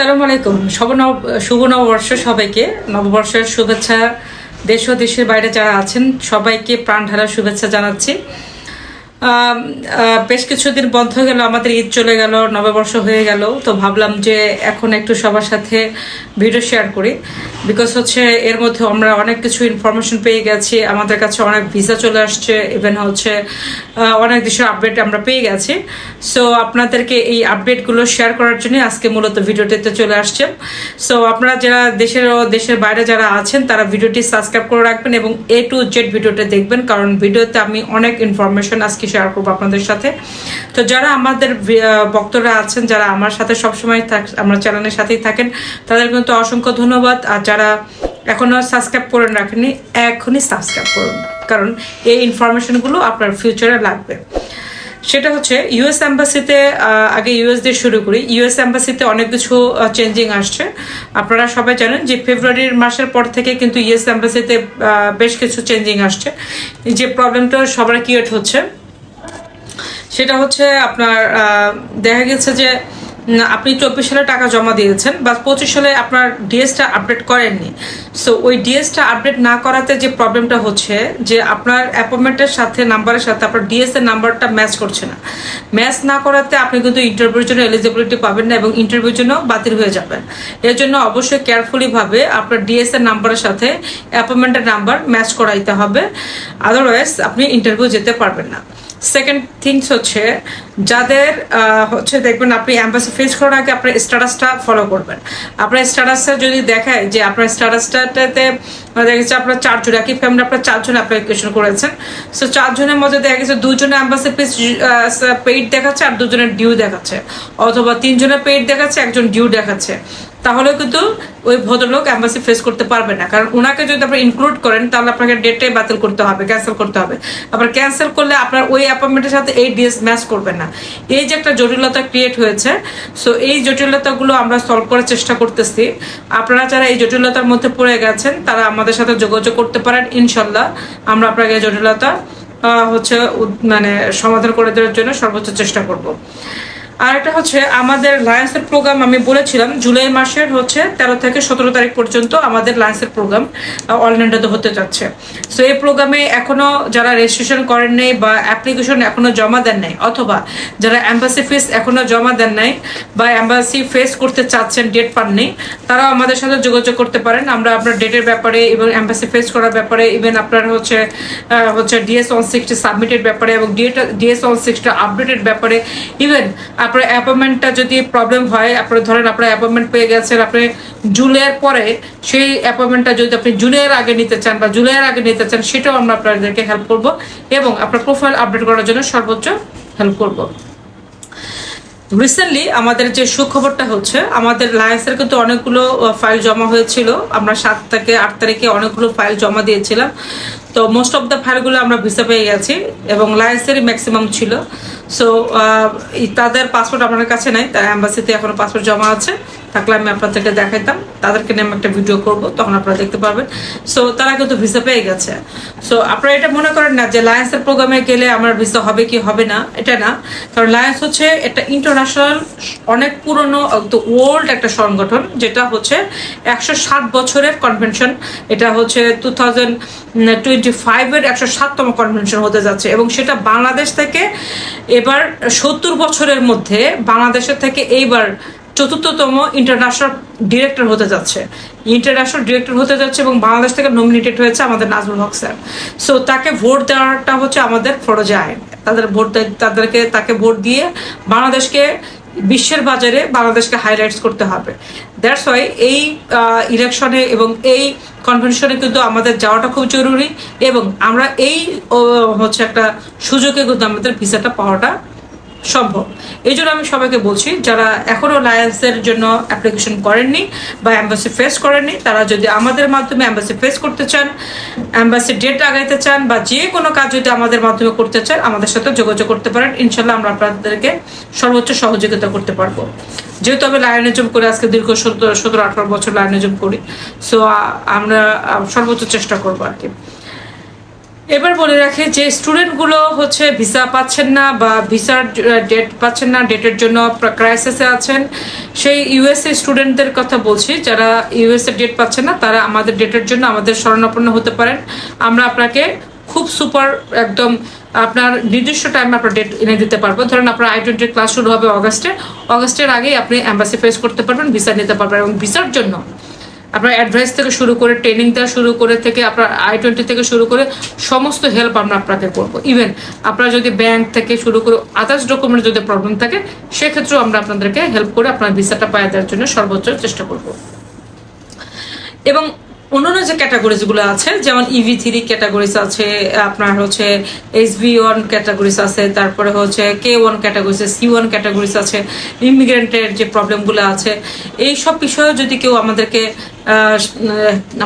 আসসালামু আলাইকুম শুভ নব, শুভ নববর্ষ সবাইকে। নববর্ষের শুভেচ্ছা দেশ ও দেশের বাইরে যারা আছেন, সবাইকে প্রাণ ঢালার শুভেচ্ছা জানাচ্ছি। বেশ কিছুদিন বন্ধ গেল, আমাদের ঈদ চলে গেল, নববর্ষ হয়ে গেল, তো ভাবলাম যে এখন একটু সবার সাথে ভিডিও শেয়ার করি বিকজ হচ্ছে এর মধ্যে আমরা অনেক কিছু ইনফরমেশন পেয়ে গেছি, আমাদের কাছে অনেক ভিসা চলে আসছে ইভেন হচ্ছে অনেক দেশের আপডেট আমরা পেয়ে গেছি সো আপনাদেরকে এই আপডেটগুলো শেয়ার করার জন্য আজকে মূলত ভিডিওটিতে চলে আসছে সো আপনারা যারা দেশের ও দেশের বাইরে যারা আছেন, তারা ভিডিওটি সাবস্ক্রাইব করে রাখবেন এবং এ টু জেড ভিডিওটা দেখবেন, কারণ ভিডিওতে আমি অনেক ইনফরমেশন আজকে শেয়ার করব আপনাদের সাথে। তো যারা আমাদের বক্তরা আছেন, যারা আমার সাথে সবসময় থাক, আমার চ্যানেলের সাথেই থাকেন, তাদের কিন্তু অসংখ্য ধন্যবাদ। আর যারা এখনও সাবস্ক্রাইব করে রাখেননি, এখনই সাবস্ক্রাইব করুন। কারণ এই ইনফরমেশনগুলো আপনার ফিউচারে লাগবে। সেটা হচ্ছে ইউএস অ্যাম্বাসিতে আগে ইউএস দিয়ে শুরু করি। ইউএস অ্যাম্বাসিতে অনেক কিছু চেঞ্জিং আসছে। আপনারা সবাই জানেন যে ফেব্রুয়ারির মাসের পর থেকে কিন্তু ইউএস অ্যাম্বাসিতে বেশ কিছু চেঞ্জিং আসছে। যে প্রবলেমটা সবার ক্রিয়েট হচ্ছে। সেটা হচ্ছে আপনার দেখা গেছে যে আপনি চব্বিশ সালে টাকা জমা দিয়েছেন, বা পঁচিশ সালে আপনার ডিএসটা আপডেট করেননি। সো ওই ডিএসটা আপডেট না করাতে যে প্রবলেমটা হচ্ছে, যে আপনার অ্যাপয়েন্টমেন্টের সাথে নাম্বারের সাথে আপনার ডিএস এর নাম্বারটা ম্যাচ করছে না। ম্যাচ না করাতে আপনি কিন্তু ইন্টারভিউর জন্য এলিজিবিলিটি পাবেন না এবং ইন্টারভিউর জন্য বাতিল হয়ে যাবেন। এর জন্য অবশ্যই কেয়ারফুলি ভাবে আপনার ডিএস এর নাম্বারের সাথে অ্যাপয়েন্টমেন্টের নাম্বার ম্যাচ করাইতে হবে। আদারওয়াইজ আপনি ইন্টারভিউ যেতে পারবেন না। সেকেন্ড থিংস হচ্ছে, যাদের হচ্ছে দেখবেন আপনি অ্যাম্বাসি ফেস করার আগে আপনার স্ট্যাটাসটা ফলো করবেন। আপনার স্ট্যাটাসটা যদি দেখায় যে আপনার স্ট্যাটাসটাতে দেখা গেছে আপনার চারজন, একই ফ্যামিলি আপনার চারজন অ্যাপ্লিকেশন করেছেন। সো চারজনের মধ্যে দেখা গেছে দুজনে অ্যাম্বাসি ফিস পেইড দেখাচ্ছে আর দুজনের ডিউ দেখাচ্ছে। অথবা তিনজনের পেইড দেখাচ্ছে, একজন ডিউ দেখাচ্ছে। তাহলে কিন্তু ওই ভদ্রলোক অ্যাম্বাসি ফেস করতে পারবে না। কারণ ওনাকে যদি আপনি ইনক্লুড করেন, তাহলে আপনাকে ডেটটাই বাতিল করতে হবে ক্যান্সেল করতে হবে। আবার ক্যান্সেল করলে আপনার ওই অ্যাপয়েন্টমেন্টের সাথে এই ডিএস ম্যাচ করবে না। এই যে একটা জটিলতা ক্রিয়েট হয়েছে সো এই জটিলতাগুলো আমরা সলভ করার চেষ্টা করতেছি। আপনারা যারা এই জটিলতার মধ্যে পড়ে গেছেন, তারা আমাদের সাথে যোগাযোগ করতে পারেন ইনশাল্লাহ আমরা আপনাকে জটিলতা হচ্ছে মানে সমাধান করে দেওয়ার জন্য সর্বোচ্চ চেষ্টা করব। আর একটা হচ্ছে, আমাদের লায়েন্সের প্রোগ্রাম আমি বলেছিলাম, জুলাই মাসের হচ্ছে তেরো থেকে সতেরো তারিখ পর্যন্ত আমাদের লায়েন্সের প্রোগ্রাম অনলাইনটাতে হতে যাচ্ছে। সো এই প্রোগ্রামে এখনও যারা রেজিস্ট্রেশন করেন নাই বা অ্যাপ্লিকেশন এখনও জমা দেন নাই, অথবা যারা অ্যাম্বাসি ফিস এখনও জমা দেন নাই বা অ্যাম্বাসি ফেস করতে চাচ্ছেন ডেট পাননি, তারাও আমাদের সাথে যোগাযোগ করতে পারেন। আমরা আপনার ডেটের ব্যাপারে এবং অ্যাম্বাসি ফেস করার ব্যাপারে ইভেন আপনার হচ্ছে হচ্ছে ডিএস ওয়ান সিক্সটি সাবমিটেড ব্যাপারে এবং ডিএস ওয়ান সিক্সটি আপডেটেড ব্যাপারে ইভেন আপনার অ্যাপয়েন্টমেন্টটা যদি প্রবলেম হয়, আপনার ধরেন আপনার অ্যাপয়েন্টমেন্ট পেয়ে গেছেন, আপনি জুলাইয়ের পরে সেই অ্যাপয়েন্টমেন্টটা যদি আপনি জুলাইয়ের আগে নিতে চান বা জুলাইয়ের আগে নিতে চান, সেটাও আমরা আপনাদেরকে হেল্প করব এবং আপনার প্রোফাইল আপডেট করার জন্য সর্বোচ্চ হেল্প করব। রিসেন্টলি আমাদের যে সুখবরটা হচ্ছে, আমাদের লায়েন্সের কিন্তু অনেকগুলো ফাইল জমা হয়েছিল। আমরা সাত থেকে আট তারিখে অনেকগুলো ফাইল জমা দিয়েছিলাম। তো মোস্ট অফ দ্য ফাইলগুলো আমরা ভিসা পেয়ে গেছি এবং লায়েন্সেরই ম্যাক্সিমাম ছিল। সো তাদের পাসপোর্ট আপনার কাছে নাই তার অ্যাম্বাসিতে এখনও পাসপোর্ট জমা আছে। থাকলে আমি আপনাদেরকে দেখাইতাম। তাদেরকে নিয়ে আমি একটা ভিডিও করব, তখন আপনারা দেখতে পারবেন। সো তারা কিন্তু ভিসা পেয়ে গেছে। সো আপনারা এটা মনে করেন না যে লায়েন্সের প্রোগ্রামে গেলে আমার ভিসা হবে কি হবে না? এটা না। কারণ লায়েন্স হচ্ছে একটা ইন্টারন্যাশনাল অনেক পুরনো ওল্ড একটা সংগঠন, যেটা হচ্ছে একশো সাত বছরের কনভেনশন এটা হচ্ছে টু থাউজেন্ড টোয়েন্টি ফাইভের একশো সাততম কনভেনশন হতে যাচ্ছে। এবং সেটা বাংলাদেশ থেকে এবার সত্তর বছরের মধ্যে বাংলাদেশের থেকে এইবার চতুর্থতম ইন্টারন্যাশনাল ডিরেক্টর হতে যাচ্ছে। ইন্টারন্যাশনাল ডিরেক্টর হতে যাচ্ছে এবং বাংলাদেশ থেকে নমিনেটেড হয়েছে আমাদের নাজমুল হক স্যার। সো তাকে ভোট দেওয়াটা হচ্ছে আমাদের ফরজে আইন। তাদের ভোট তাদেরকে, তাকে ভোট দিয়ে বাংলাদেশকে, বিশ্বের বাজারে বাংলাদেশকে হাইলাইটস করতে হবে। দ্যাটস ওয়াই এই ইলেকশনে এবং এই কনভেনশনে কিন্তু আমাদের যাওয়াটা খুব জরুরি এবং আমরা এই হচ্ছে একটা সুযোগে কিন্তু আমাদের ভিসাটা পাওয়াটা সম্ভব। এই জন্য আমি সবাইকে বলছি, যারা এখনও লায়েন্সের জন্য অ্যাপ্লিকেশন করেননি বা অ্যাম্বাসি ফেস করেননি, তারা যদি আমাদের মাধ্যমে অ্যাম্বাসি ফেস করতে চান অ্যাম্বাসি ডেট আগাইতে চান বা যে কোনো কাজ যদি আমাদের মাধ্যমে করতে চান, আমাদের সাথে যোগাযোগ করতে পারেন। ইনশাল্লাহ আমরা আপনাদেরকে সর্বোচ্চ সহযোগিতা করতে পারব। যেহেতু আমি লাইনেজম করে আজকে দীর্ঘ সতেরো সতেরো, আঠারো বছর লায়নে লাইনেজম করি সো আমরা সর্বোচ্চ চেষ্টা করব আর কি। এবার বলে রাখে যে স্টুডেন্টগুলো হচ্ছে ভিসা পাচ্ছেন না বা ভিসার ডেট পাচ্ছেন না ডেটের জন্য ক্রাইসিসে আছেন। সেই ইউএসএ স্টুডেন্টদের কথা বলছি, যারা ইউএসএ ডেট পাচ্ছেন না, তারা আমাদের ডেটের জন্য আমাদের শরণাপন্ন হতে পারেন। আমরা আপনাকে খুব সুপার একদম আপনার নির্দিষ্ট টাইমে আপনার ডেট এনে দিতে পারব। ধরেন আপনার আই টোয়েন্টির ক্লাস শুরু হবে অগস্টে। অগস্টের আগেই আপনি অ্যাম্বাসি ফেস করতে পারবেন ভিসা নিতে পারবেন এবং ভিসার জন্য আপনার অ্যাডভাইস থেকে শুরু করে ট্রেনিং দেওয়া শুরু করে থেকে, আপনার আই টোয়েন্টি থেকে শুরু করে সমস্ত হেল্প আমরা আপনাকে করব। ইভেন আপনার যদি ব্যাংক থেকে শুরু করে আদার্স ডকুমেন্ট যদি প্রবলেম থাকে, সেক্ষেত্রেও আমরা আপনাদেরকে হেল্প করে আপনার ভিসাটা পাওয়া দেওয়ার জন্য সর্বোচ্চ চেষ্টা করব। এবং অন্যান্য যে ক্যাটাগরিজগুলো আছে, যেমন ইভি থ্রি ক্যাটাগরিজ আছে, আপনার হচ্ছে এইচ বি ওয়ান ক্যাটাগরিজ আছে, তারপরে হচ্ছে K one categories C one categories আছে ইমিগ্রেন্টের যে প্রবলেমগুলো আছে, এই সব বিষয়েও যদি কেউ আমাদেরকে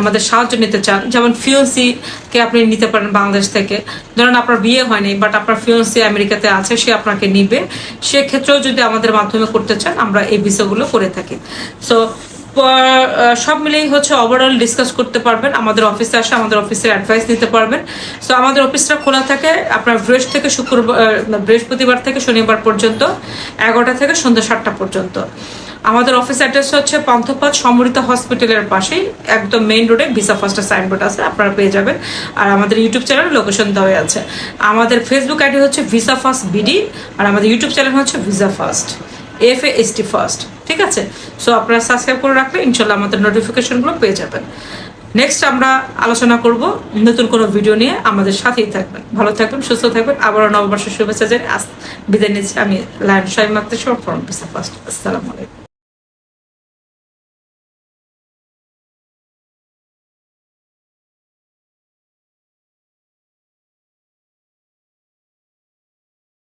আমাদের সাহায্য নিতে চান, যেমন ফিওসি কে আপনি নিতে পারেন বাংলাদেশ থেকে। ধরেন আপনার বিয়ে হয়নি বাট আপনার ফিওসি আমেরিকাতে আছে, সে আপনাকে নিবে। সেক্ষেত্রেও যদি আমাদের মাধ্যমে করতে চান, আমরা এই বিষয়গুলো করে থাকি। সো সব মিলেই হচ্ছে ওভারঅল ডিসকাস করতে পারবেন। আমাদের অফিসে আসে, আমাদের অফিসের অ্যাডভাইস নিতে পারবেন। সো আমাদের অফিসটা খোলা থাকে আপনার বৃহস্প থেকে শুক্রবার বৃহস্পতিবার থেকে শনিবার পর্যন্ত, এগারোটা থেকে সন্ধ্যা সাতটা পর্যন্ত। আমাদের অফিস অ্যাড্রেস হচ্ছে পান্থপথ সমৃদ্ধ হসপিটালের পাশেই, একদম মেইন রোডে ভিসা ফার্স্টের সাইনবোর্ড আছে, আপনারা পেয়ে যাবেন। আর আমাদের ইউটিউব চ্যানেল লোকেশন দেওয়া আছে। আমাদের ফেসবুক আইডি হচ্ছে ভিসা ফার্স্ট বিডি, আর আমাদের ইউটিউব চ্যানেল হচ্ছে visa first F A S T first. ঠিক আছে? সো আপনারা সাবস্ক্রাইব করে রাখলে ইনশাল্লাহ আমাদের নোটিফিকেশনগুলো পেয়ে যাবেন। নেক্সট আমরা আলোচনা করব নতুন কোনো ভিডিও নিয়ে। আমাদের সাথেই থাকবেন। ভালো থাকবেন, সুস্থ থাকবেন। আবারও নববর্ষের শুভেচ্ছা জানিয়ে বিদায় নিচ্ছি। আমি লায়ন মাত্র সব ফর্ম পিসা ফার্স্ট আসসালামু আলাইকুম।